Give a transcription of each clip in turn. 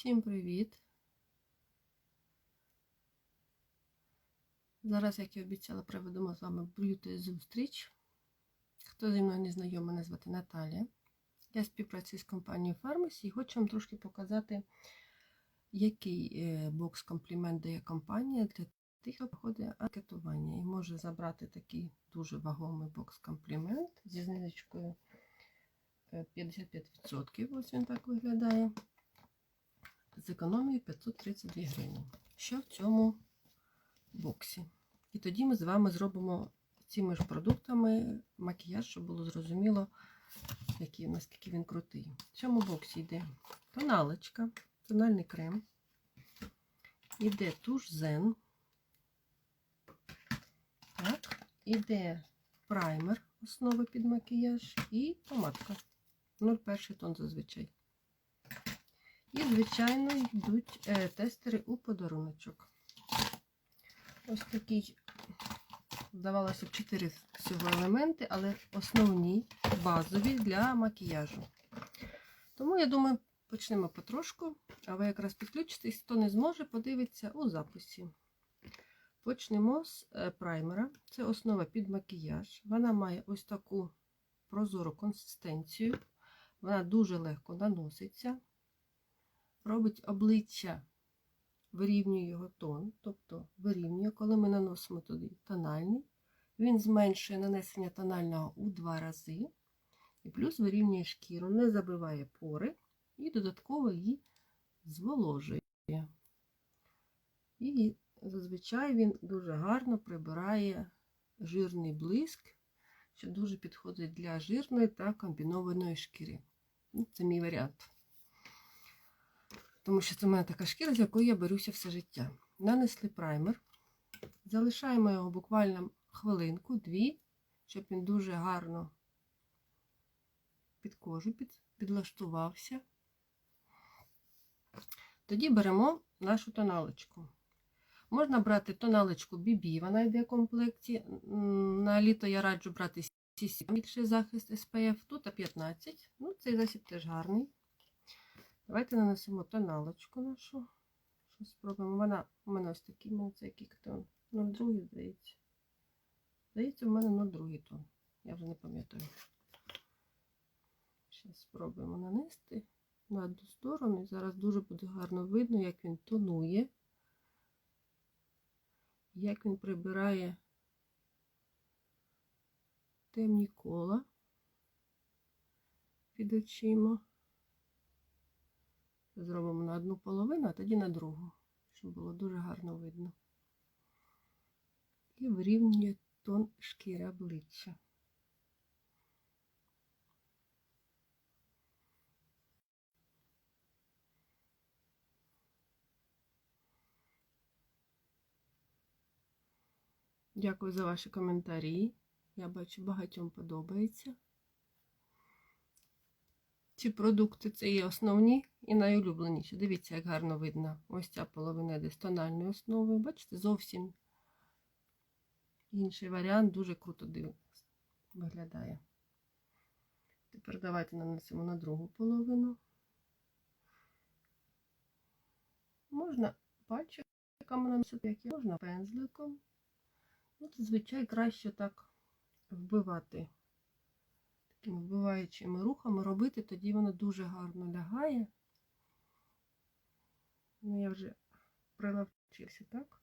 Всім привіт! Зараз, як і обіцяла, проведемо з вами б'юти зустріч. Хто зі мною не знайомий, мене звати Наталія. Я співпрацюю з компанією Pharmacy і хочу вам трошки показати, який е, бокс комплімент дає компанія для тих, хто проходить анкетування і може забрати такий дуже вагомий бокс комплімент зі знижечкою е, 55%. Ось він так виглядає з економією 532 гривні. Що в цьому боксі? І тоді ми з вами зробимо цими ж продуктами макіяж, щоб було зрозуміло, який, наскільки він крутий. В цьому боксі йде тоналочка, тональний крем, іде туш Zen, так, іде праймер, основи під макіяж і помадка. 0,1 тон зазвичай. І, звичайно, йдуть е, тестери у подаруночок. Ось такий, здавалося б, 4 всього елементи, але основні, базові для макіяжу. Тому, я думаю, почнемо потрошку, а ви якраз підключитесь, хто не зможе, подивиться у записі. Почнемо з е, праймера. Це основа під макіяж. Вона має ось таку прозору консистенцію. Вона дуже легко наноситься робить обличчя, вирівнює його тон, тобто вирівнює, коли ми наносимо туди тональний, він зменшує нанесення тонального у два рази, і плюс вирівнює шкіру, не забиває пори і додатково її зволожує. І зазвичай він дуже гарно прибирає жирний блиск, що дуже підходить для жирної та комбінованої шкіри. Ну, Це мій варіант тому що це в мене така шкіра, з якою я беруся все життя. Нанесли праймер, залишаємо його буквально хвилинку, дві, щоб він дуже гарно під кожу під, підлаштувався. Тоді беремо нашу тоналочку. Можна брати тоналочку BB, вона йде в комплекті. На літо я раджу брати CC, більший захист SPF, тут 15. Ну, цей засіб теж гарний. Давайте нанесемо тоналочку нашу. Що спробуємо. Вона у мене ось такий, це який тон. 02, здається. Здається, у мене 02 тон. Я вже не пам'ятаю. Зараз спробуємо нанести на одну сторону. І зараз дуже буде гарно видно, як він тонує, як він прибирає темні кола під очима. Зробимо на одну половину, а тоді на другу, щоб було дуже гарно видно. І вирівнює тон шкіри обличчя. Дякую за ваші коментарі. Я бачу, багатьом подобається. Ці продукти це є основні і найулюбленіші. Дивіться, як гарно видно. Ось ця половина йде з тональною основою. Бачите, зовсім інший варіант, дуже круто виглядає. Тепер давайте нанесемо на другу половину. Можна пальчиками наносити, як можна пензликом. Ну, Зазвичай краще так вбивати вбиваючими рухами робити, тоді воно дуже гарно лягає. Ну, я вже прилавчився, так?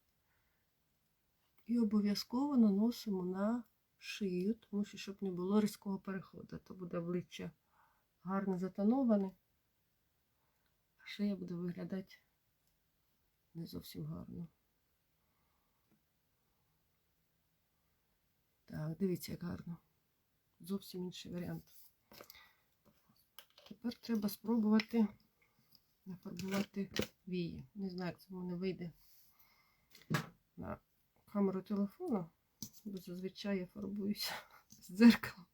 І обов'язково наносимо на шию, тому що, щоб не було різкого переходу, то буде обличчя гарно затоноване, а шия буде виглядати не зовсім гарно. Так, дивіться, як гарно зовсім інший варіант. Тепер треба спробувати нафарбувати вії. Не знаю, як це в мене вийде на камеру телефону, бо зазвичай я фарбуюся з дзеркалом.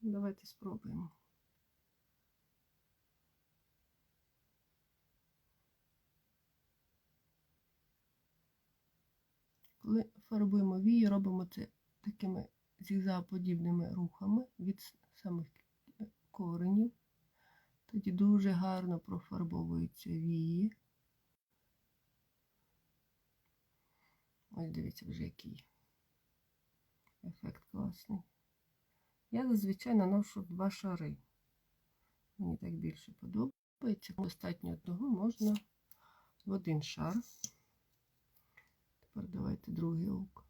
Давайте спробуємо. Коли фарбуємо вії, робимо це такими зігзагоподібними рухами від самих коренів. Тоді дуже гарно профарбовуються вії. Ось дивіться вже який ефект класний. Я зазвичай наношу два шари. Мені так більше подобається. Достатньо одного можна в один шар. Тепер давайте другий око.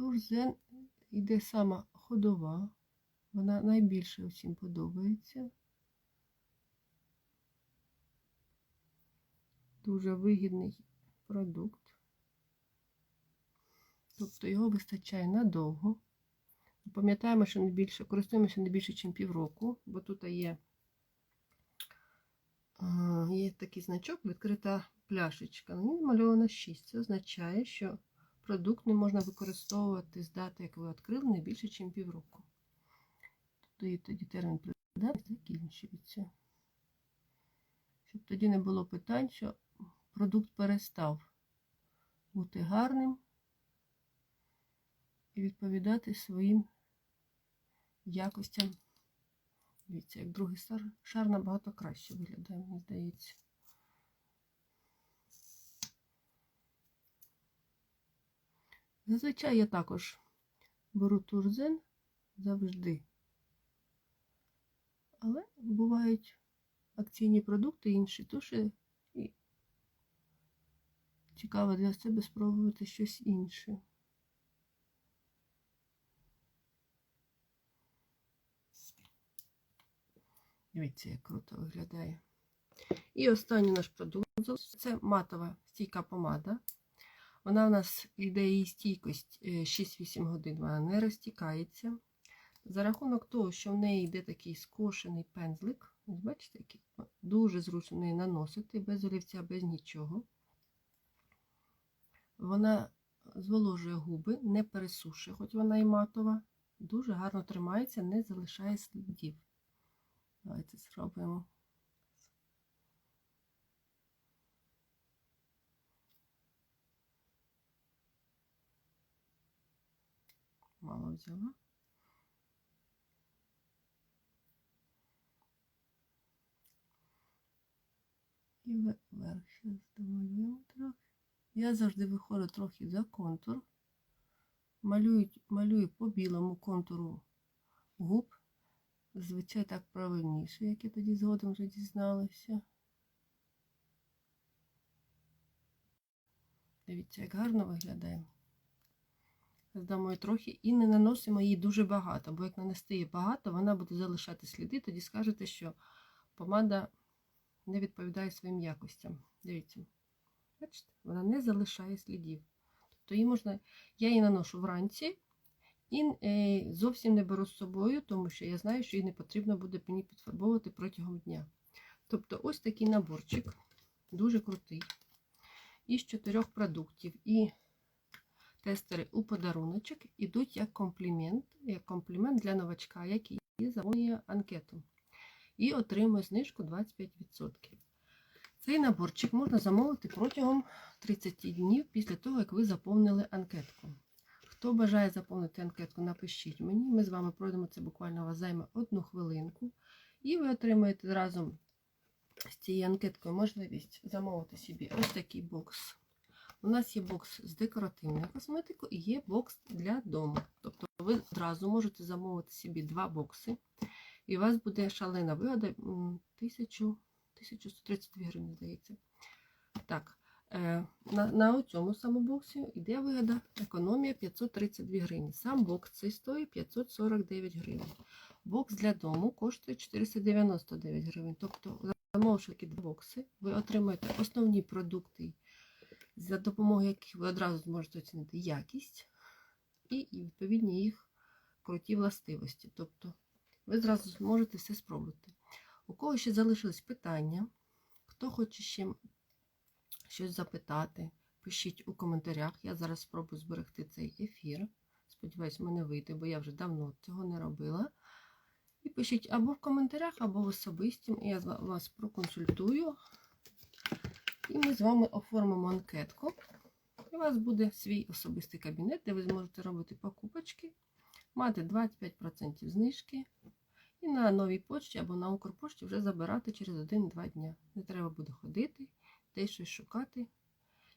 Турзен іде сама ходова. Вона найбільше усім подобається. Дуже вигідний продукт. Тобто його вистачає надовго. Пам'ятаємо, що не більше, користуємося не більше, ніж півроку, бо тут є, є такий значок, відкрита пляшечка. На ній намальовано 6. Це означає, що продукт не можна використовувати з дати, як ви відкрили, не більше, ніж півроку. Тобто і тоді термін придатності закінчується. Щоб тоді не було питань, що продукт перестав бути гарним і відповідати своїм якостям. Дивіться, як другий шар набагато краще виглядає, мені здається. Зазвичай я також беру турзен завжди. Але бувають акційні продукти інші, тож і цікаво для себе спробувати щось інше. Дивіться, як круто виглядає. І останній наш продукт це матова стійка помада. Вона у нас йде її стійкость 6-8 годин, вона не розтікається. За рахунок того, що в неї йде такий скошений пензлик, бачите, який дуже зручно неї наносити, без олівця, без нічого. Вона зволожує губи, не пересушує, хоч вона і матова. Дуже гарно тримається, не залишає слідів. Давайте спробуємо. Мало взяла. І вверх зараз домалюємо трохи. Я завжди виходжу трохи за контур. Малюю, малюю по білому контуру губ. Звичай так правильніше, як я тоді згодом вже дізналася. Дивіться, як гарно виглядає. Здамо трохи і не наносимо її дуже багато, бо як нанести її багато, вона буде залишати сліди, тоді скажете, що помада не відповідає своїм якостям. Дивіться, бачите, вона не залишає слідів. Тобто її можна, я її наношу вранці. І е, зовсім не беру з собою, тому що я знаю, що її не потрібно буде мені підфарбовувати протягом дня. Тобто ось такий наборчик, дуже крутий. Із чотирьох продуктів. І тестери у подаруночок ідуть як комплімент, як комплімент для новачка, який заповнює анкету. І отримує знижку 25%. Цей наборчик можна замовити протягом 30 днів після того, як ви заповнили анкетку. Хто бажає заповнити анкетку, напишіть мені. Ми з вами пройдемо це буквально у вас займе одну хвилинку. І ви отримаєте разом з цією анкеткою можливість замовити собі ось такий бокс. У нас є бокс з декоративною косметикою і є бокс для дому. Тобто ви одразу можете замовити собі два бокси. І у вас буде шалена вигода 1000, 1132 гривні, здається. Так. На на цьому самому боксі йде вигода економія 532 гривні. Сам бокс цей стоїть 549 гривень. Бокс для дому коштує 499 гривень. Тобто, замовивши такі два бокси, ви отримаєте основні продукти, за допомогою яких ви одразу зможете оцінити якість і відповідні їх круті властивості. Тобто, ви зразу зможете все спробувати. У кого ще залишились питання, хто хоче ще щось запитати, пишіть у коментарях. Я зараз спробую зберегти цей ефір. Сподіваюсь, мене вийде, бо я вже давно цього не робила. І пишіть або в коментарях, або в особисті. Я вас проконсультую. І ми з вами оформимо анкетку. У вас буде свій особистий кабінет, де ви зможете робити покупочки, мати 25% знижки. І на новій почті або на Укрпошті вже забирати через 1-2 дня. Не треба буде ходити, десь щось шукати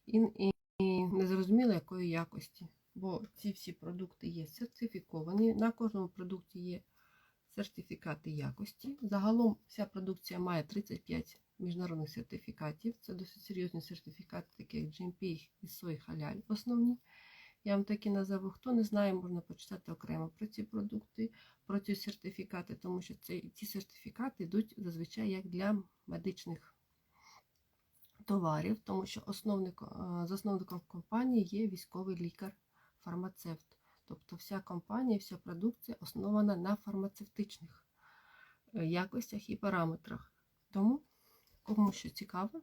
і, і, і незрозуміло якої якості. Бо ці всі продукти є сертифіковані. На кожному продукті є сертифікати якості. Загалом вся продукція має 35 міжнародних сертифікатів. Це досить серйозні сертифікати, такі як GMP і Сой Халяль основні. Я вам такі назову. Хто не знає, можна почитати окремо про ці продукти, про ці сертифікати, тому що це, ці сертифікати йдуть зазвичай як для медичних товарів, тому що основник, е, засновником компанії є військовий лікар-фармацевт. Тобто вся компанія, вся продукція основана на фармацевтичних е, якостях і параметрах. Тому, кому що цікаво,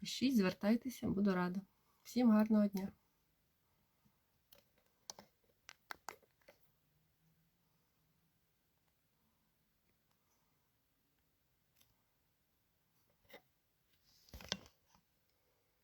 пишіть, звертайтеся, буду рада. Всім гарного дня!